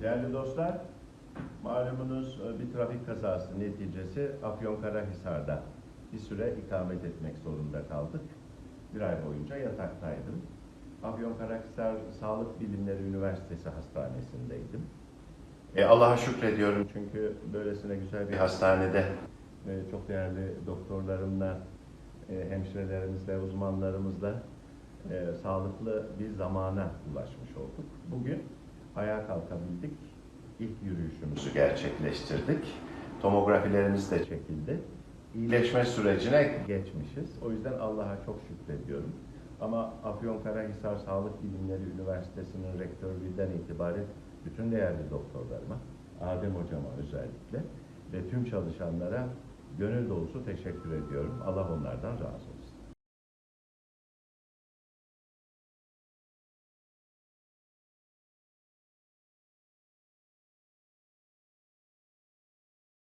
Değerli dostlar, malumunuz e, bir trafik kazası neticesi Afyonkarahisar'da bir süre ikamet etmek zorunda kaldık. Bir ay boyunca yataktaydım. Afyonkarahisar Sağlık Bilimleri Üniversitesi Hastanesi'ndeydim. E, Allah'a şükrediyorum çünkü böylesine güzel bir hastanede e, çok değerli doktorlarımla, e, hemşirelerimizle, uzmanlarımızla e, sağlıklı bir zamana ulaşmış olduk. Bugün ayağa kalkabildik. İlk yürüyüşümüzü gerçekleştirdik. Tomografilerimiz de çekildi. İyileşme sürecine geçmişiz. O yüzden Allah'a çok şükrediyorum. Ama Afyonkarahisar Sağlık Bilimleri Üniversitesi'nin rektörlüğünden itibaren bütün değerli doktorlarıma, Adem hocama özellikle ve tüm çalışanlara gönül dolusu teşekkür ediyorum. Allah onlardan razı olsun.